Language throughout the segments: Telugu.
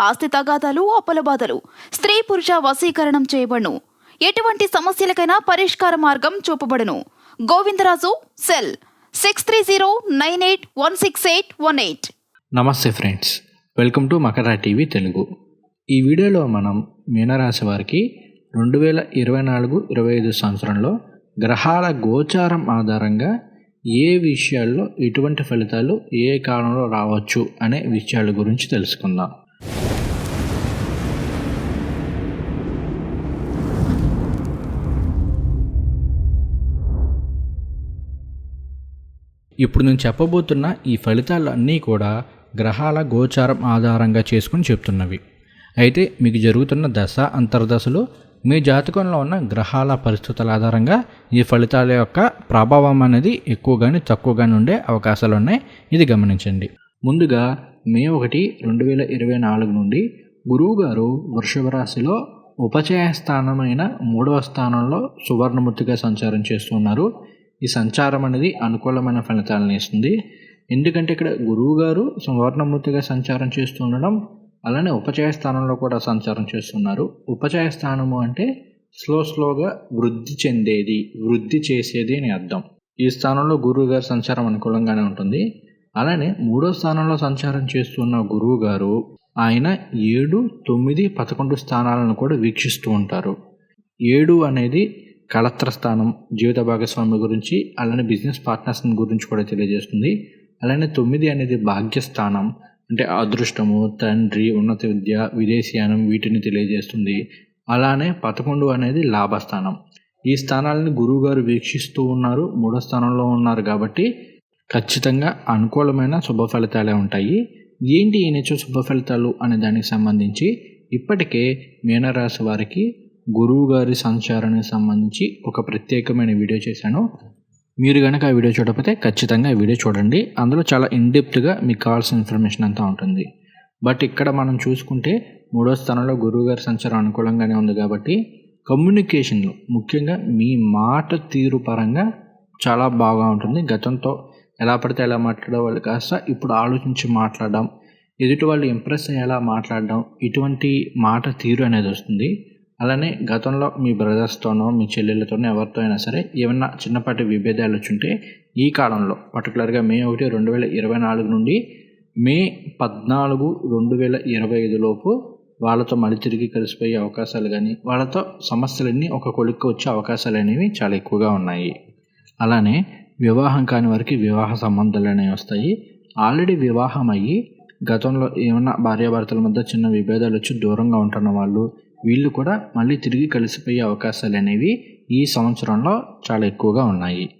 ఆస్తి తగాదాలు అప్పుల బాధలు. స్త్రీ పురుష వశీకరణం చేయబడును. ఎటువంటి సమస్యలకైనా పరిష్కార మార్గం చూపబడును. Govindaraju cell. Six three zero nine eight one six eight one eight నమస్తే friends. Welcome to Makara TV Telugu. ఈ వీడియోలో మనం మీనరాశి వారికి రెండు వేల ఇరవై నాలుగు ఇరవై ఐదు సంవత్సరంలో గ్రహాల గోచారం ఆధారంగా ఏ విషయాల్లో ఎటువంటి ఫలితాలు ఏ కాలంలో రావచ్చు అనే విషయాల గురించి తెలుసుకుందాం. ఇప్పుడు నేను చెప్పబోతున్న ఈ ఫలితాలు అన్నీ కూడా గ్రహాల గోచారం ఆధారంగా చేసుకుని చెప్తున్నవి. అయితే మీకు జరుగుతున్న దశ అంతర్దశలో మీ జాతకంలో ఉన్న గ్రహాల పరిస్థితుల ఆధారంగా ఈ ఫలితాల యొక్క ప్రభావం అనేది ఎక్కువగాని తక్కువగాని ఉండే అవకాశాలు ఉన్నాయి. ఇది గమనించండి. ముందుగా మే ఒకటి రెండు వేల ఇరవై నాలుగు నుండి గురువు గారు వృషభ రాశిలో ఉపచయ స్థానమైన మూడవ స్థానంలో సువర్ణముత్తిగా సంచారం చేస్తున్నారు ఈ సంచారం అనేది అనుకూలమైన ఫలితాలను ఇస్తుంది. ఎందుకంటే ఇక్కడ గురువు గారు సువర్ణమూర్తిగా సంచారం చేస్తూ ఉండడం అలానే ఉపచయ స్థానంలో కూడా సంచారం చేస్తున్నారు. ఉపచయ స్థానము అంటే స్లో స్లోగా వృద్ధి చెందేది వృద్ధి చేసేది అని అర్థం. ఈ స్థానంలో గురువు గారి సంచారం అనుకూలంగానే ఉంటుంది. అలానే మూడో స్థానంలో సంచారం చేస్తున్న గురువు గారు ఆయన ఏడు తొమ్మిది పదకొండు స్థానాలను కూడా వీక్షిస్తూ ఉంటారు. ఏడు అనేది కళత్ర స్థానం జీవిత భాగస్వామి గురించి అలానే బిజినెస్ పార్ట్నర్స్ గురించి కూడా తెలియజేస్తుంది. అలానే తొమ్మిది అనేది భాగ్యస్థానం అంటే అదృష్టము తండ్రి ఉన్నత విద్య విదేశీయానం వీటిని తెలియజేస్తుంది. అలానే పదకొండు అనేది లాభస్థానం. ఈ స్థానాలను గురువుగారు వీక్షిస్తూ ఉన్నారు మూడో స్థానంలో ఉన్నారు కాబట్టి ఖచ్చితంగా అనుకూలమైన శుభ ఫలితాలే ఉంటాయి. ఏంటి ఈ శుభ ఫలితాలు అనే దానికి సంబంధించి? ఇప్పటికే మీనరాశి వారికి గురువు గారి సంచారానికి సంబంధించి ఒక ప్రత్యేకమైన వీడియో చేశాను. మీరు కనుక ఆ వీడియో చూడకపోతే ఖచ్చితంగా ఈ వీడియో చూడండి. అందులో చాలా ఇన్డెప్త్గా మీకు కావాల్సిన ఇన్ఫర్మేషన్ అంతా ఉంటుంది. బట్ ఇక్కడ మనం చూసుకుంటే మూడో స్థానంలో గురువు గారి సంచారం అనుకూలంగానే ఉంది కాబట్టి కమ్యూనికేషన్లో ముఖ్యంగా మీ మాట తీరు పరంగా చాలా బాగా ఉంటుంది. గతంతో ఎలా పడితే ఎలా మాట్లాడే వాళ్ళు కాస్త ఇప్పుడు ఆలోచించి మాట్లాడడం ఎదుటి వాళ్ళు ఇంప్రెస్ అయ్యేలా మాట్లాడడం ఇటువంటి మాట తీరు అనేది వస్తుంది. అలానే గతంలో మీ బ్రదర్స్తోనో మీ చెల్లెళ్ళతోనో ఎవరితో అయినా సరే ఏమన్నా చిన్నపాటి విభేదాలు వచ్చుంటే ఈ కాలంలో పర్టికులర్గా మే ఒకటి రెండు వేల ఇరవై నాలుగు నుండి మే పద్నాలుగు రెండు వేల ఇరవై ఐదు లోపు వాళ్ళతో మళ్ళీ తిరిగి కలిసిపోయే అవకాశాలు కానీ వాళ్ళతో సమస్యలన్నీ ఒక కొలిక్కి వచ్చే అవకాశాలు అనేవి చాలా ఎక్కువగా ఉన్నాయి. అలానే వివాహం కాని వారికి వివాహ సంబంధాలు అనేవి వస్తాయి. ఆల్రెడీ వివాహం అయ్యి గతంలో ఏమన్నా భార్యాభర్తల మధ్య చిన్న విభేదాలు వచ్చి దూరంగా ఉంటున్న వాళ్ళు వీళ్ళు కూడా మళ్ళీ తిరిగి కలిసిపోయే అవకాశాలు అనేవి ఈ సంవత్సరంలో చాలా ఎక్కువగా ఉన్నాయి.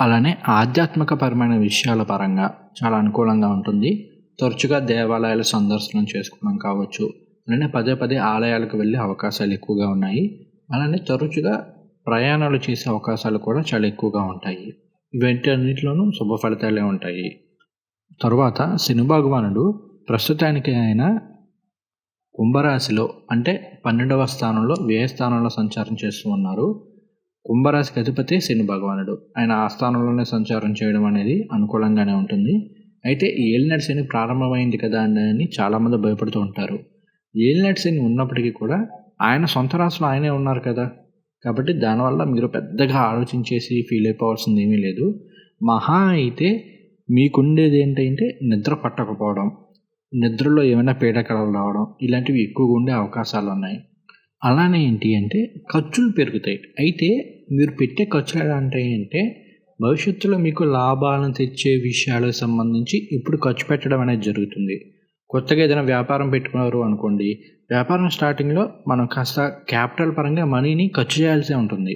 అలానే ఆధ్యాత్మిక పరమైన విషయాల పరంగా చాలా అనుకూలంగా ఉంటుంది. తరచుగా దేవాలయాల సందర్శనం చేసుకోవడం కావచ్చు అలానే పదే పదే ఆలయాలకు వెళ్ళే అవకాశాలు ఎక్కువగా ఉన్నాయి. అలానే తరచుగా ప్రయాణాలు చేసే అవకాశాలు కూడా చాలా ఎక్కువగా ఉంటాయి. వీటన్నిటిలోనూ శుభ ఫలితాలే ఉంటాయి. తరువాత శని భగవానుడు ప్రస్తుతానికి ఆయన కుంభరాశిలో అంటే పన్నెండవ స్థానంలో వ్యయ స్థానంలో సంచారం చేస్తూ ఉన్నారు. కుంభరాశికి అధిపతి శని భగవానుడు. ఆయన ఆ స్థానంలోనే సంచారం చేయడం అనేది అనుకూలంగానే ఉంటుంది. అయితే ఏలినట్ శని ప్రారంభమైంది కదా అని చాలామంది భయపడుతూ ఉంటారు. ఏలినట్ శని ఉన్నప్పటికీ కూడా ఆయన సొంత రాశిలో ఆయనే ఉన్నారు కదా. కాబట్టి దానివల్ల మీరు పెద్దగా ఆలోచించేసి ఫీల్ అయిపోవాల్సింది ఏమీ లేదు. మహా అయితే మీకుండేది ఏంటంటే నిద్ర పట్టకపోవడం. నిద్రలో ఏమైనా పీడకలలు రావడం ఇలాంటివి ఎక్కువగా ఉండే అవకాశాలు ఉన్నాయి. అలానే ఏంటి అంటే ఖర్చులు పెరుగుతాయి. అయితే మీరు పెట్టే ఖర్చులు ఎలా అంటే భవిష్యత్తులో మీకు లాభాలను తెచ్చే విషయాలకు సంబంధించి ఇప్పుడు ఖర్చు పెట్టడం అనేది జరుగుతుంది. కొత్తగా ఏదైనా వ్యాపారం పెట్టుకున్నారు అనుకోండి వ్యాపారం స్టార్టింగ్లో మనం కాస్త క్యాపిటల్ పరంగా మనీని ఖర్చు చేయాల్సి ఉంటుంది.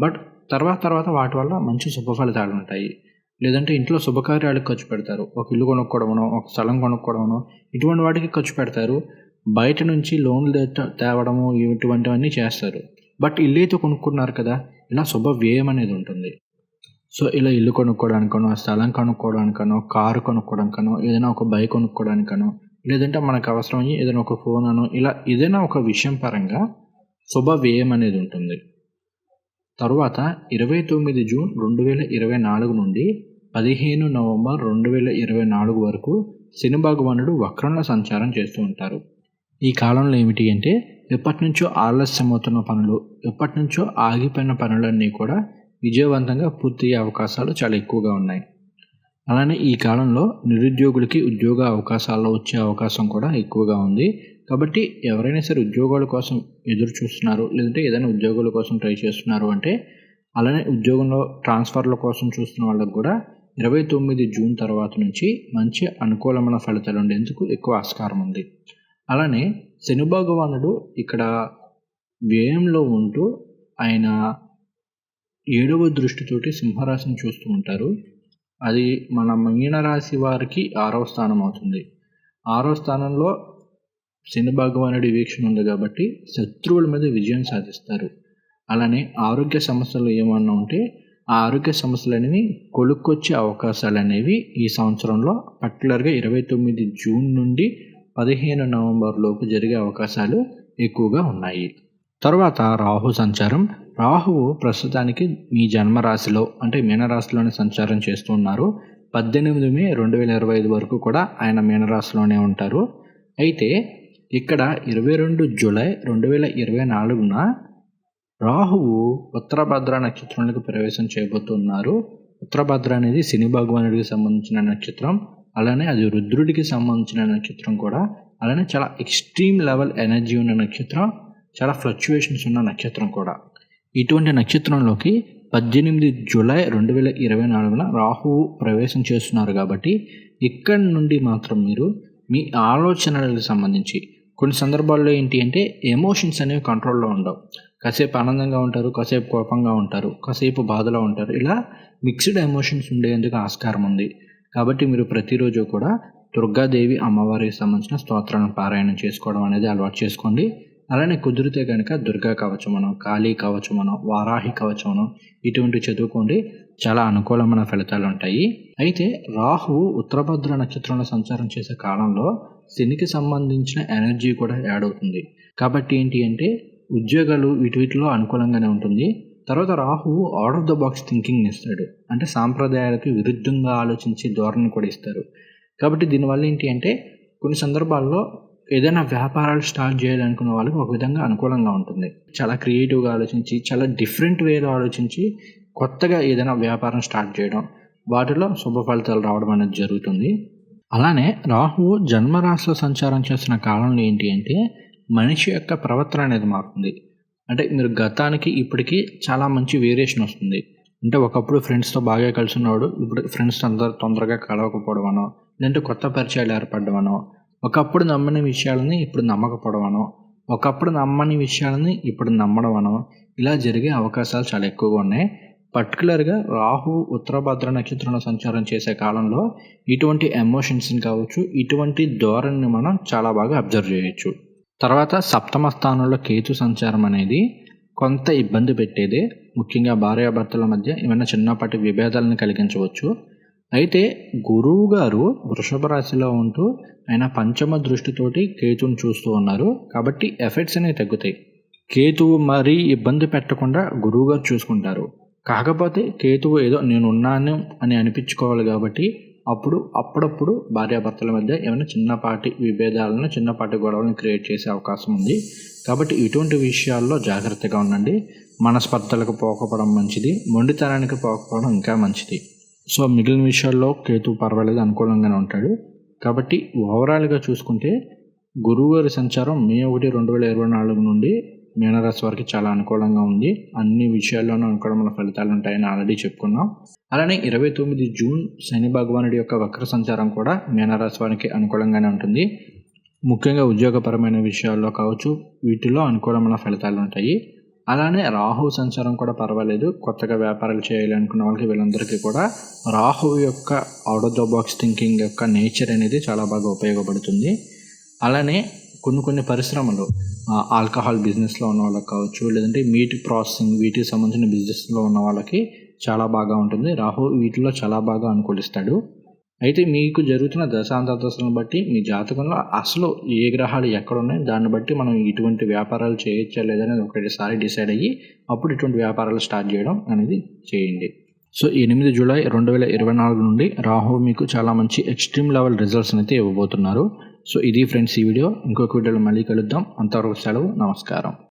బట్ తర్వాత తర్వాత వాటి వల్ల మంచి శుభ ఫలితాలు ఉంటాయి. లేదంటే ఇంట్లో శుభకార్యాలకు ఖర్చు పెడతారు. ఒక ఇల్లు కొనుక్కోవడమనో ఒక స్థలం కొనుక్కోవడమనో ఇటువంటి వాటికి ఖర్చు పెడతారు. బయట నుంచి లోన్లు తేవడము ఇటువంటివన్నీ చేస్తారు. బట్ ఇల్లు అయితే కొనుక్కున్నారు కదా ఇలా శుభ వ్యయం అనేది ఉంటుంది. సో ఇలా ఇల్లు కొనుక్కోవడానికనో స్థలం కొనుక్కోవడానికనో కారు కొనుక్కోవడానికనో ఏదైనా ఒక బైక్ కొనుక్కోవడానికనో లేదంటే మనకు అవసరమయ్యి ఏదైనా ఒక ఫోన్ అనో ఇలా ఏదైనా ఒక విషయం పరంగా శుభ వ్యయం అనేది ఉంటుంది. తరువాత ఇరవై తొమ్మిది జూన్ రెండు వేల ఇరవై నాలుగు నుండి పదిహేను నవంబర్ రెండు వేల ఇరవై నాలుగు వరకు శని భగవానుడు వక్రంలో సంచారం చేస్తూ ఉంటారు. ఈ కాలంలో ఏమిటి అంటే ఎప్పటి నుంచో ఆలస్యమవుతున్న పనులు ఎప్పటి నుంచో ఆగిపోయిన పనులన్నీ కూడా విజయవంతంగా పూర్తయ్యే అవకాశాలు చాలా ఎక్కువగా ఉన్నాయి. అలానే ఈ కాలంలో నిరుద్యోగులకి ఉద్యోగ అవకాశాల్లో వచ్చే అవకాశం కూడా ఎక్కువగా ఉంది. కాబట్టి ఎవరైనా సరే ఉద్యోగాల కోసం ఎదురు చూస్తున్నారు లేదంటే ఏదైనా ఉద్యోగాల కోసం ట్రై చేస్తున్నారు అంటే అలానే ఉద్యోగంలో ట్రాన్స్ఫర్ల కోసం చూస్తున్న వాళ్ళకి కూడా ఇరవై తొమ్మిది జూన్ తర్వాత నుంచి మంచి అనుకూలమైన ఫలితాలు ఉండేందుకు ఎక్కువ ఆస్కారం ఉంది. అలానే శని భగవానుడు ఇక్కడ వ్యయంలో ఉంటూ ఆయన ఏడవ దృష్టితోటి సింహరాశిని చూస్తూ ఉంటారు. అది మన మీనరాశి వారికి ఆరవ స్థానం అవుతుంది. ఆరవ స్థానంలో శని భగవానుడి వీక్షణ ఉంది కాబట్టి శత్రువుల మీద విజయం సాధిస్తారు. అలానే ఆరోగ్య సమస్యలు ఏమన్నా ఉంటే ఆ ఆరోగ్య సమస్యలు అనేవి కొలుక్కొచ్చే అవకాశాలు అనేవి ఈ సంవత్సరంలో పర్టికులర్గా ఇరవై తొమ్మిది జూన్ నుండి పదిహేను నవంబర్ లోపు జరిగే అవకాశాలు ఎక్కువగా ఉన్నాయి. తర్వాత రాహు సంచారం. రాహువు ప్రస్తుతానికి మీ జన్మరాశిలో అంటే మీనరాశిలోనే సంచారం చేస్తున్నారు పద్దెనిమిది మే రెండు వేల ఇరవై ఐదు వరకు కూడా ఆయన మీనరాశిలోనే ఉంటారు. అయితే ఇక్కడ ఇరవై రెండు జూలై రెండు వేల ఇరవై నాలుగున రాహువు ఉత్తరభద్ర నక్షత్రంలోకి ప్రవేశం చేయబోతున్నారు. ఉత్తరభద్ర అనేది శని భగవానుడికి సంబంధించిన నక్షత్రం. అలానే అది రుద్రుడికి సంబంధించిన నక్షత్రం కూడా. అలానే చాలా ఎక్స్ట్రీమ్ లెవెల్ ఎనర్జీ ఉన్న నక్షత్రం. చాలా ఫ్లక్చువేషన్స్ ఉన్న నక్షత్రం కూడా. ఇటువంటి నక్షత్రంలోకి పద్దెనిమిది జూలై రెండు వేల ఇరవై నాలుగున రాహువు ప్రవేశం చేస్తున్నారు కాబట్టి ఇక్కడి నుండి మాత్రం మీరు మీ ఆలోచనలకు సంబంధించి కొన్ని సందర్భాల్లో ఏంటి అంటే ఎమోషన్స్ అనేవి కంట్రోల్లో ఉండవు. కాసేపు ఆనందంగా ఉంటారు కాసేపు కోపంగా ఉంటారు కాసేపు బాధలో ఉంటారు. ఇలా మిక్స్డ్ ఎమోషన్స్ ఉండేందుకు ఆస్కారం ఉంది. కాబట్టి మీరు ప్రతిరోజు కూడా దుర్గాదేవి అమ్మవారికి సంబంధించిన స్తోత్రాలను పారాయణం చేసుకోవడం అనేది అలవాటు చేసుకోండి. అలానే కుదిరితే కనుక దుర్గా కవచమనం కాళీ కవచమనం వారాహి కవచమనం ఇటువంటి చదువుకోండి. చాలా అనుకూలమైన ఫలితాలు ఉంటాయి. అయితే రాహువు ఉత్తరభద్ర నక్షత్రంలో సంచారం చేసే కాలంలో శనికి సంబంధించిన ఎనర్జీ కూడా యాడ్ అవుతుంది. కాబట్టి ఏంటి అంటే ఉద్యోగాలు వీటి వీటిలో అనుకూలంగానే ఉంటుంది. తర్వాత రాహువు out of the box thinking ఇస్తాడు అంటే సాంప్రదాయాలకు విరుద్ధంగా ఆలోచించే ధోరణి కూడా ఇస్తారు. కాబట్టి దీనివల్ల ఏంటి అంటే కొన్ని సందర్భాల్లో ఏదైనా వ్యాపారాలు స్టార్ట్ చేయాలనుకున్న వాళ్ళకి ఒక విధంగా అనుకూలంగా ఉంటుంది. చాలా క్రియేటివ్గా ఆలోచించి చాలా డిఫరెంట్ వేలో ఆలోచించి కొత్తగా ఏదైనా వ్యాపారం స్టార్ట్ చేయడం వాటిలో శుభ ఫలితాలు రావడం అనేది జరుగుతుంది. అలానే రాహువు జన్మరాశిలో సంచారం చేస్తున్న కాలంలో ఏంటి అంటే మనిషి యొక్క ప్రవర్తన అనేది మారుతుంది. అంటే మీరు గతానికి ఇప్పటికి చాలా మంచి వేరియేషన్ వస్తుంది. అంటే ఒకప్పుడు ఫ్రెండ్స్తో బాగా కలిసి ఉన్నవాడు ఇప్పుడు ఫ్రెండ్స్ అందరు తొందరగా కలవకపోవడమనో లేదంటే కొత్త పరిచయాలు ఏర్పడమనో ఒకప్పుడు నమ్మని విషయాలని ఇప్పుడు నమ్మకపోవడమనో ఒకప్పుడు నమ్మని విషయాలని ఇప్పుడు నమ్మడమనో ఇలా జరిగే అవకాశాలు చాలా ఎక్కువగా ఉన్నాయి. పర్టికులర్గా రాహు ఉత్తరభద్ర నక్షత్రంలో సంచారం చేసే కాలంలో ఇటువంటి ఎమోషన్స్ని కావచ్చు ఇటువంటి ధోరణిని మనం చాలా బాగా అబ్జర్వ్ చేయొచ్చు. తర్వాత సప్తమ స్థానంలో కేతు సంచారం అనేది కొంత ఇబ్బంది పెట్టేదే. ముఖ్యంగా భార్యాభర్తల మధ్య ఏమైనా చిన్నపాటి విభేదాలను కలిగించవచ్చు. అయితే గురువు గారు వృషభ రాశిలో ఉంటూ ఆయన పంచమ దృష్టితోటి కేతును చూస్తూ ఉన్నారు. కాబట్టి ఎఫెక్ట్స్ అనేవి తగ్గుతాయి. కేతువు మరీ ఇబ్బంది పెట్టకుండా గురువు గారు చూసుకుంటారు. కాకపోతే కేతువు ఏదో నేను ఉన్నాను అని అనిపించుకోవాలి కాబట్టి అప్పుడు అప్పుడప్పుడు భార్యాభర్తల మధ్య ఏమైనా చిన్నపాటి విభేదాలను చిన్నపాటి గొడవలను క్రియేట్ చేసే అవకాశం ఉంది. కాబట్టి ఇటువంటి విషయాల్లో జాగ్రత్తగా ఉండండి. మనస్పర్ధలకు పోకపోవడం మంచిది. మొండితనానికి పోకపోవడం ఇంకా మంచిది. సో మిగిలిన విషయాల్లో కేతు పర్వాలేదు అనుకూలంగానే ఉంటాడు. కాబట్టి ఓవరాల్గా చూసుకుంటే గురువు గారి సంచారం మే ఒకటి రెండు వేల ఇరవై నాలుగు నుండి మీనరాశి వారికి చాలా అనుకూలంగా ఉంది. అన్ని విషయాల్లోనూ అనుకూలమైన ఫలితాలు ఉంటాయని ఆల్రెడీ చెప్పుకున్నాం. అలానే ఇరవై తొమ్మిది జూన్ శని భగవానుడి యొక్క వక్ర సంచారం కూడా మీనరాశి వారికి అనుకూలంగానే ఉంటుంది. ముఖ్యంగా ఉద్యోగపరమైన విషయాల్లో కావచ్చు వీటిలో అనుకూలమైన ఫలితాలు ఉంటాయి. అలానే రాహు సంచారం కూడా పర్వాలేదు. కొత్తగా వ్యాపారాలు చేయాలి అనుకున్న వాళ్ళకి వీళ్ళందరికీ కూడా రాహు యొక్క out of the box thinking యొక్క నేచర్ అనేది చాలా బాగా ఉపయోగపడుతుంది. అలానే కొన్ని కొన్ని పరిశ్రమలు ఆల్కహాల్ బిజినెస్లో ఉన్న వాళ్ళకి కావచ్చు లేదంటే మీట్ ప్రాసెసింగ్ వీటికి సంబంధించిన బిజినెస్లో ఉన్న వాళ్ళకి చాలా బాగా ఉంటుంది. రాహు వీటిలో చాలా బాగా అనుకూలిస్తాడు. అయితే మీకు జరుగుతున్న దశాంతదశలను బట్టి మీ జాతకంలో అసలు ఏ గ్రహాలు ఎక్కడ ఉన్నాయి దాన్ని బట్టి మనం ఇటువంటి వ్యాపారాలు చేయొచ్చా లేదనేది ఒకటిసారి డిసైడ్ అయ్యి అప్పుడు ఇటువంటి వ్యాపారాలు స్టార్ట్ చేయడం అనేది చేయండి. సో ఎనిమిది జూలై రెండు వేల ఇరవై నాలుగు నుండి రాహు మీకు చాలా మంచి ఎక్స్ట్రీమ్ లెవెల్ రిజల్ట్స్ అయితే ఇవ్వబోతున్నారు. సో ఇది ఫ్రెండ్స్ ఈ వీడియో. ఇంకొక వీడియోలో మళ్ళీ కలుద్దాం. అంతవరకు సెలవు. నమస్కారం.